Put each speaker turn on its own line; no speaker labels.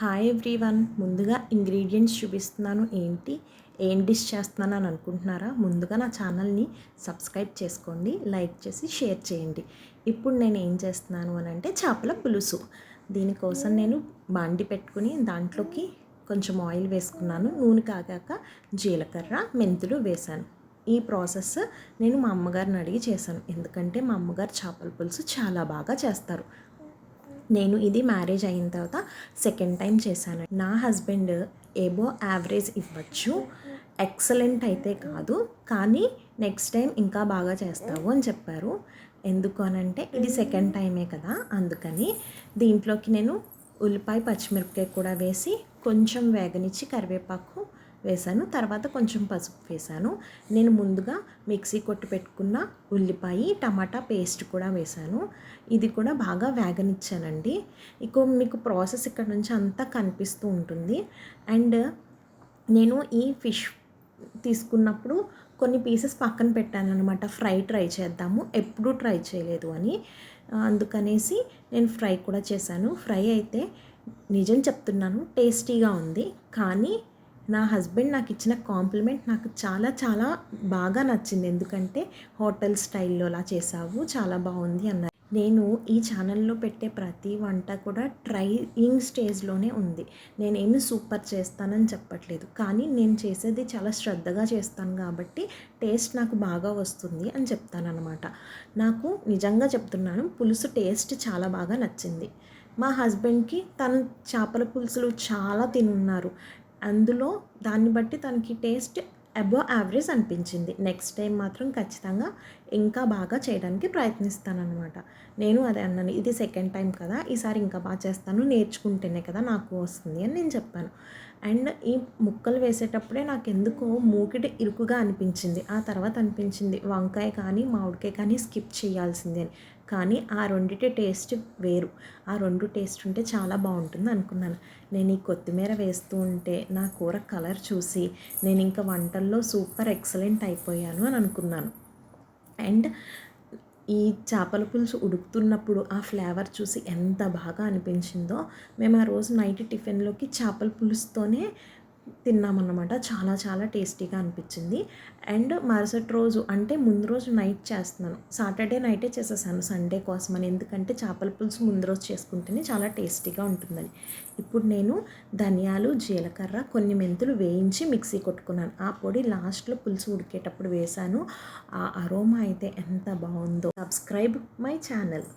Hi everyone ముందుగా ingredients చూపిస్తున్నాను. ఏంటి? ఏం డిష్ చేస్తున్నాను అని అనుకుంటున్నారా? ముందుగా నా ఛానల్ని సబ్స్క్రైబ్ చేసుకోండి. లైక్ చేసి షేర్ చేయండి. ఇప్పుడు నేను ఏం చేస్తున్నాను అని అంటే చేపల పులుసు. దీనికోసం నేను బాండి పెట్టుకుని దాంట్లోకి కొంచెం ఆయిల్ వేసుకున్నాను. నూనె కాగాక జీలకర్ర మెంతులు వేశాను. ఈ ప్రాసెస్ నేను మా అమ్మగారిని అడిగి చేశాను. ఎందుకంటే మా అమ్మగారు చేపల పులుసు చాలా బాగా చేస్తారు. నేను ఇది మ్యారేజ్ అయిన తర్వాత సెకండ్ టైం చేశాను. నా హస్బెండ్ ఏబో యావరేజ్ ఇవ్వచ్చు. ఎక్సలెంట్ అయితే కాదు. కానీ నెక్స్ట్ టైం ఇంకా బాగా చేస్తావు అని చెప్పారు. ఎందుకు అనంటే ఇది సెకండ్ టైమే కదా. అందుకని దీంట్లోకి నేను ఉల్లిపాయ పచ్చిమిరపకాయ కూడా వేసి కొంచెం వేగనిచ్చి కరివేపాకు వేశాను తర్వాత కొంచెం పసుపు వేశాను నేను ముందుగా మిక్సీ కొట్టి పెట్టుకున్న ఉల్లిపాయ టమాటా పేస్ట్ కూడా వేశాను ఇది కూడా బాగా వేగనిచ్చానండి. ఇక మీకు ప్రాసెస్ ఇక్కడ నుంచి అంతా కనిపిస్తూ ఉంటుంది. అండ్ నేను ఈ ఫిష్ తీసుకున్నప్పుడు కొన్ని పీసెస్ పక్కన పెట్టాను అనమాట ఫ్రై ట్రై చేద్దాము. ఎప్పుడూ ట్రై చేయలేదు అని. అందుకనేసి నేను ఫ్రై కూడా చేశాను. ఫ్రై అయితే నిజం చెప్తున్నాను టేస్టీగా ఉంది. కానీ నా హస్బెండ్ నాకు ఇచ్చిన కాంప్లిమెంట్ నాకు చాలా చాలా బాగా నచ్చింది. ఎందుకంటే హోటల్ స్టైల్లో అలా చేసావు చాలా బాగుంది అన్నారు. నేను ఈ ఛానల్లో పెట్టే ప్రతి వంట కూడా ట్రైయింగ్ స్టేజ్లోనే ఉంది. నేనేమి సూపర్ చేస్తానని చెప్పట్లేదు. కానీ నేను చేసేది చాలా శ్రద్ధగా చేస్తాను కాబట్టి టేస్ట్ నాకు బాగా వస్తుంది అని చెప్తానమాట నాకు నిజంగా చెప్తున్నాను పులుసు టేస్ట్ చాలా బాగా నచ్చింది. మా హస్బెండ్కి తను చేపల పులుసులు చాలా తినున్నారు. అందులో దాన్ని బట్టి తనకి టేస్ట్ అబవ్ యావరేజ్ అనిపించింది. నెక్స్ట్ టైం మాత్రం ఖచ్చితంగా ఇంకా బాగా చేయడానికి ప్రయత్నిస్తానమాట నేను అదే అన్నాను ఇది సెకండ్ టైం కదా ఈసారి ఇంకా బాగా చేస్తాను నేర్చుకుంటేనే కదా నాకు వస్తుంది అని నేను చెప్పాను. అండ్ ఈ ముక్కలు వేసేటప్పుడే నాకు ఎందుకో మూకిటి ఇరుకుగా అనిపించింది. ఆ తర్వాత అనిపించింది వంకాయ కానీ మామిడికాయ కానీ స్కిప్ చేయాల్సిందే అని. కానీ ఆ రెండిటి టేస్ట్ వేరు. ఆ రెండు టేస్ట్ ఉంటే చాలా బాగుంటుంది అనుకున్నాను. నేను ఈ కొత్తిమీర వేస్తూ ఉంటే నా కూర కలర్ చూసి నేను ఇంకా వంటల్లో సూపర్ ఎక్సలెంట్ అయిపోయాను అని అనుకున్నాను. అండ్ ఈ చేపల పులుసు ఉడుకుతున్నప్పుడు ఆ ఫ్లేవర్ చూసి ఎంత బాగా అనిపించిందో మేము ఆ రోజు నైట్ టిఫిన్లోకి చేపల పులుసుతోనే తిన్నామన్నమాట. చాలా చాలా టేస్టీగా అనిపించింది. అండ్ మరుసటి రోజు అంటే ముందు రోజు నైట్ చేస్తున్నాను. సాటర్డే నైటే చేసేసాను సండే కోసం అని ఎందుకంటే చేపల పులుసు ముందు రోజు చేసుకుంటేనే చాలా టేస్టీగా ఉంటుందని. ఇప్పుడు నేను ధనియాలు జీలకర్ర కొన్ని మెంతులు వేయించి మిక్సీ కొట్టుకున్నాను. ఆ పొడి లాస్ట్లో పులుసు ఉడికేటప్పుడు వేశాను. ఆ అరోమా అయితే ఎంత బాగుందో. Subscribe my channel.